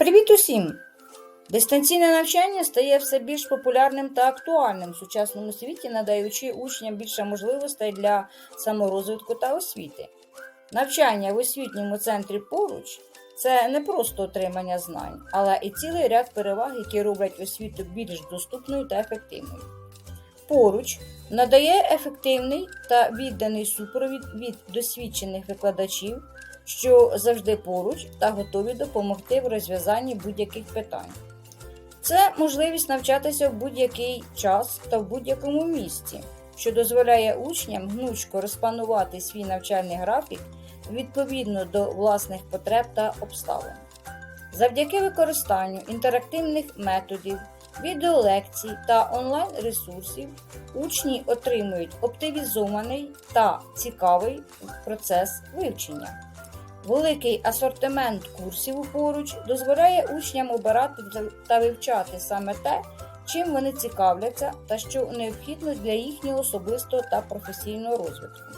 Привіт усім! Дистанційне навчання стає все більш популярним та актуальним в сучасному світі, надаючи учням більше можливостей для саморозвитку та освіти. Навчання в освітньому центрі поруч це не просто отримання знань, але і цілий ряд переваг, які роблять освіту більш доступною та ефективною. Поруч надає ефективний та відданий супровід від досвідчених викладачів, що завжди поруч та готові допомогти в розв'язанні будь-яких питань. Це можливість навчатися в будь-який час та в будь-якому місці, що дозволяє учням гнучко розпланувати свій навчальний графік відповідно до власних потреб та обставин. Завдяки використанню інтерактивних методів, відеолекцій та онлайн-ресурсів учні отримують оптимізований та цікавий процес вивчення. Великий асортимент курсів поруч дозволяє учням обирати та вивчати саме те, чим вони цікавляться та що необхідно для їхнього особистого та професійного розвитку.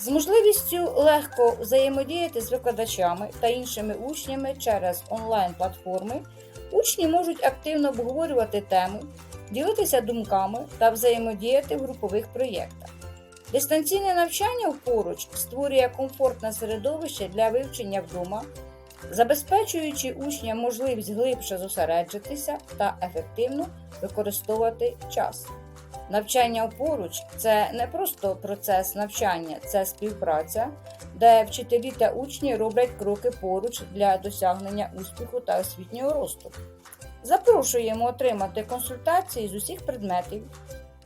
З можливістю легко взаємодіяти з викладачами та іншими учнями через онлайн-платформи, учні можуть активно обговорювати теми, ділитися думками та взаємодіяти в групових проєктах. Дистанційне навчання поруч створює комфортне середовище для вивчення вдома, забезпечуючи учням можливість глибше зосереджитися та ефективно використовувати час. Навчання поруч це не просто процес навчання, це співпраця, де вчителі та учні роблять кроки поруч для досягнення успіху та освітнього росту. Запрошуємо отримати консультації з усіх предметів,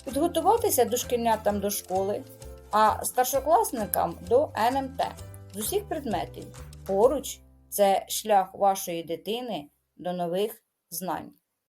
підготуватися дошкільнятам до школи, а старшокласникам до НМТ з усіх предметів. Поруч це шлях вашої дитини до нових знань.